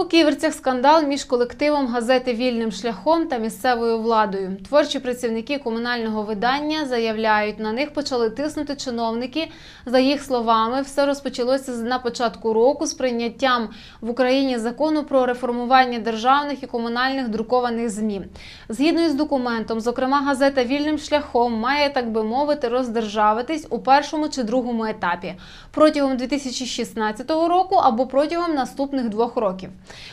У ківерцях скандал між колективом газети Вільним шляхом та місцевою владою. Творчі працівники комунального видання заявляють, на них почали тиснути чиновники. За їх словами, все розпочалося з- на початку року з прийняттям в Україні закону про реформування державних і комунальних друкованих ЗМІ. Згідно із документом, зокрема, газета Вільним шляхом має, так би мовити, роздержавитись у першому чи другому етапі протягом 2016 року або протягом наступних двох років.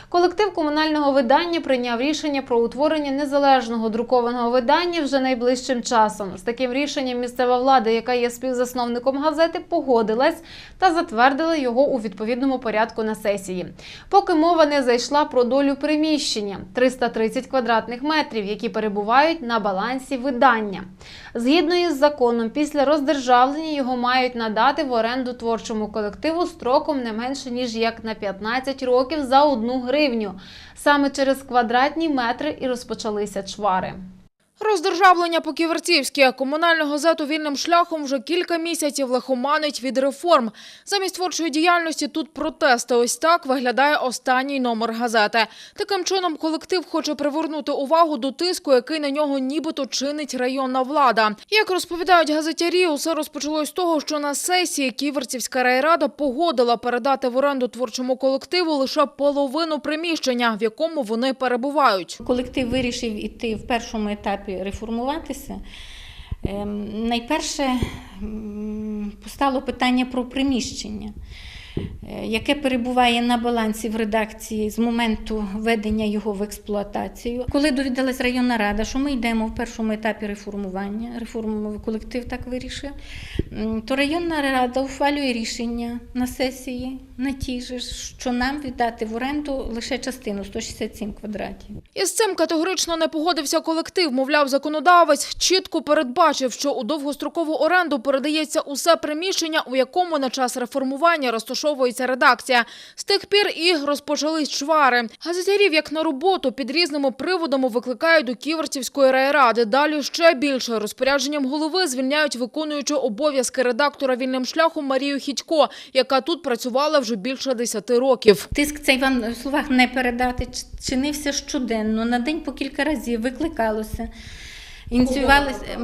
Колектив комунального видання прийняв рішення про утворення незалежного друкованого видання вже найближчим часом. З таким рішенням місцева влада, яка є співзасновником газети, погодилась та затвердила його у відповідному порядку на сесії. Поки мова не зайшла про долю приміщення 330 квадратних метрів, які перебувають на балансі видання. Згідно із законом, після роздержавлення його мають надати в оренду творчому колективу строком не менше ніж як на 15 років за одну гривню. Саме через квадратні метри і розпочалися чвари. Роздержавлення по-ківерцівськи. Комунальну газету вільним шляхом вже кілька місяців лихоманить від реформ. Замість творчої діяльності тут протести. Ось так виглядає останній номер газети. Таким чином колектив хоче привернути увагу до тиску, який на нього нібито чинить районна влада. Як розповідають газетярі, усе розпочалось з того, що на сесії Ківерцівська райрада погодила передати в оренду творчому колективу лише половину приміщення, в якому вони перебувають. Колектив вирішив іти в першому етапі реформуватися. Ем, Найперше постало питання про приміщення, яке перебуває на балансі в редакції з моменту введення його в експлуатацію. Коли довідалась районна рада, що ми йдемо в першому етапі реформування, реформовий колектив так вирішив, то районна рада ухвалює рішення на сесії на же, ж, що нам віддати в оренду лише частину 167 квадратів. Із цим категорично не погодився колектив. Мовляв, законодавець чітко передбачив, що у довгострокову оренду передається усе приміщення, у якому на час реформування розташовується редакція. З тих пір і розпочались чвари. Газетярів, як на роботу, під різними приводами викликають до Ківерцівської райради. Далі ще більше. Розпорядженням голови звільняють виконуючу обов'язки редактора вільним шляхом Марію Хідько, яка тут працювала вже більше 10 років. Тиск цей вам в словах не передати, чинився щоденно, на день по кілька разів викликалося. Ініціювалися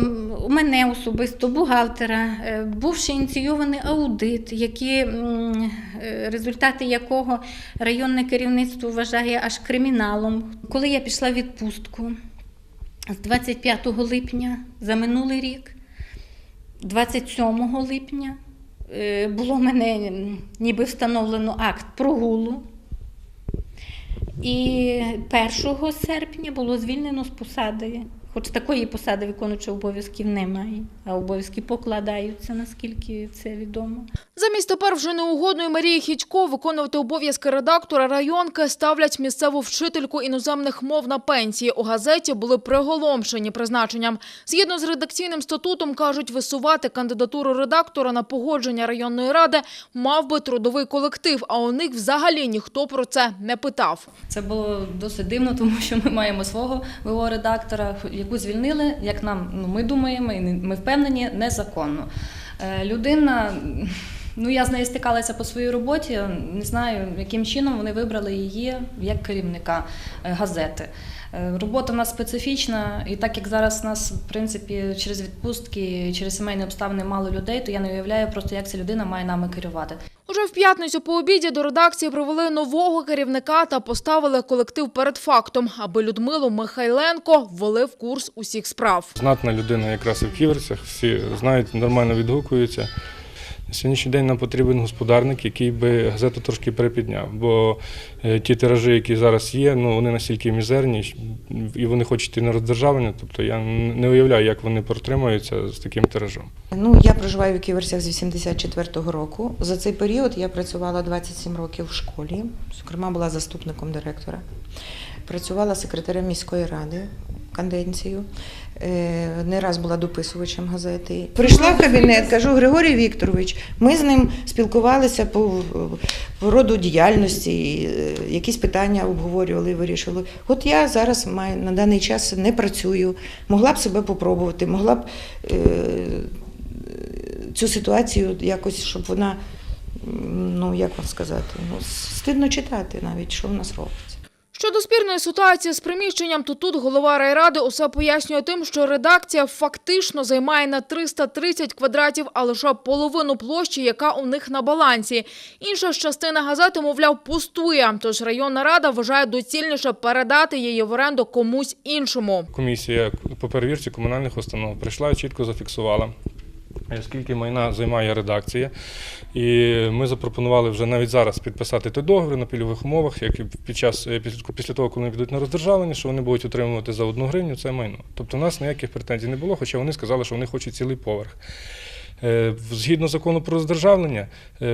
у мене особисто, бухгалтера, е, був ще ініційований аудит, які, е, результати якого районне керівництво вважає аж криміналом. Коли я пішла в відпустку з 25 липня за минулий рік, 27 липня е, було в мене ніби встановлено акт прогулу. І 1 серпня було звільнено з посади. Хоч такої посади виконуючого обов'язків немає, а обов'язки покладаються, наскільки це відомо. Замість тепер вже неугодної Марії Хідько виконувати обов'язки редактора районки ставлять місцеву вчительку іноземних мов на пенсії. У газеті були приголомшені призначенням. Згідно з редакційним статутом, кажуть, висувати кандидатуру редактора на погодження районної ради мав би трудовий колектив, а у них взагалі ніхто про це не питав. Це було досить дивно, тому що ми маємо свого ВО редактора, яку звільнили, як нам ну, ми думаємо, і ми впевнені, незаконно. Е, Людина, ну я з нею стикалася по своїй роботі. Не знаю, яким чином вони вибрали її як керівника е, газети. Е, Робота в нас специфічна, і так як зараз у нас, в принципі, через відпустки, через сімейні обставини мало людей, то я не уявляю просто, як ця людина має нами керувати. Уже в п'ятницю по обіді до редакції привели нового керівника та поставили колектив перед фактом, аби Людмилу Михайленко ввели в курс усіх справ. Знатна людина якраз і в ківерцях, всі знають, нормально відгукуються. Сьогоднішній день нам потрібен господарник, який би газету трошки перепідняв. Бо е, ті тиражі, які зараз є, ну вони настільки мізерні, і вони хочуть йти на роздержавлення. Тобто я не уявляю, як вони протримаються з таким тиражом. Ну, я проживаю в Ківерсях з 84-го року. За цей період я працювала 27 років в школі, зокрема, була заступником директора. Працювала секретарем міської ради канденцію. Е, Не раз була дописувачем газети. Прийшла в кабінет, кажу, Григорій Вікторович, ми з ним спілкувалися по, по роду діяльності, е, якісь питання обговорювали, вирішили. От я зараз маю на даний час не працюю, могла б себе попробувати, могла б е, цю ситуацію якось, щоб вона ну як вам сказати, ну, стидно читати навіть, що в нас робиться. Щодо спірної ситуації з приміщенням, то тут голова райради усе пояснює тим, що редакція фактично займає на 330 квадратів, а лише половину площі, яка у них на балансі. Інша ж частина газети, мовляв, пустує. Тож районна рада вважає доцільніше передати її в оренду комусь іншому. Комісія по перевірці комунальних установ прийшла і чітко зафіксувала. Е, Скільки майна займає редакція, і ми запропонували вже навіть зараз підписати той договір на пільгових умовах, як і під час е, після того, коли вони підуть на роздержавлення, що вони будуть отримувати за одну гривню це майно. Тобто у нас ніяких претензій не було, хоча вони сказали, що вони хочуть цілий поверх. Е, Згідно закону про роздержавлення, е,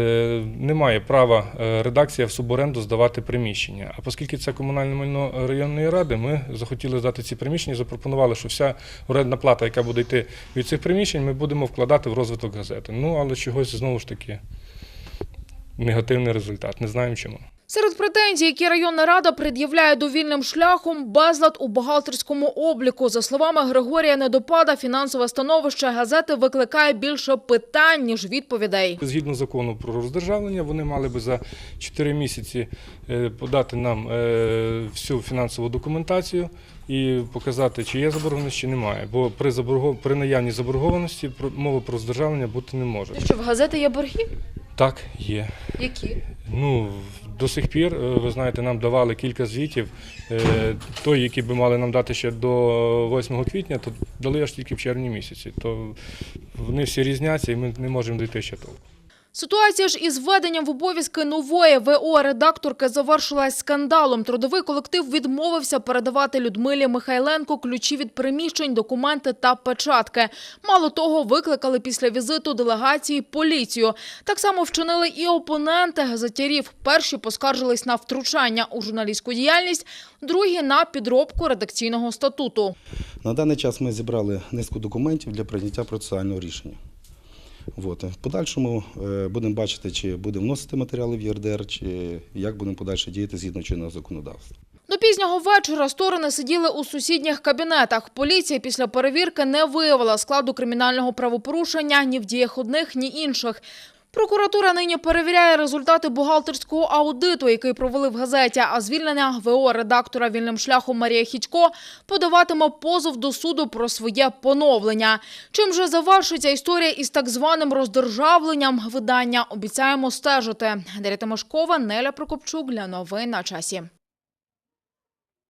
немає права е, редакція в суборенду здавати приміщення. А оскільки це комунальне майно районної ради, ми захотіли здати ці приміщення і запропонували, що вся орендна плата, яка буде йти від цих приміщень, ми будемо вкладати в розвиток газети. Ну, але чогось знову ж таки негативний результат. Не знаємо чому. Серед претензій, які районна рада пред'являє довільним шляхом, безлад у бухгалтерському обліку. За словами Григорія Недопада, фінансове становище газети викликає більше питань, ніж відповідей. Згідно закону про роздержавлення, вони мали би за 4 місяці е, подати нам е, всю фінансову документацію і показати, чи є заборгованість, чи немає. Бо при заборгов... при наявній заборгованості мови про роздержавлення бути не може. Що в газети є борги? Так, є. Які? Ну, до сих пір, е, ви знаєте, нам давали кілька звітів. Е, Той, який би мали нам дати ще до 8 квітня, то дали аж тільки в червні місяці. То вони всі різняться і ми не можемо дійти ще толку. Ситуація ж із введенням в обов'язки нової ВО-редакторки завершилась скандалом. Трудовий колектив відмовився передавати Людмилі Михайленко ключі від приміщень, документи та печатки. Мало того, викликали після візиту делегації поліцію. Так само вчинили і опоненти газетярів. Перші поскаржились на втручання у журналістську діяльність, другі – на підробку редакційного статуту. На даний час ми зібрали низку документів для прийняття процесуального рішення. От. В подальшому е, будемо бачити, чи будемо вносити матеріали в ЄРДР, чи як будемо подальше діяти згідно чинного законодавства. До пізнього вечора сторони сиділи у сусідніх кабінетах. Поліція після перевірки не виявила складу кримінального правопорушення ні в діях одних, ні інших. Прокуратура нині перевіряє результати бухгалтерського аудиту, який провели в газеті, а звільнення ВО-редактора вільним шляхом Марія Хідько подаватиме позов до суду про своє поновлення. Чим же завершиться історія із так званим роздержавленням видання, обіцяємо стежити. Дар'я Тимошкова, Неля Прокопчук для новин на часі.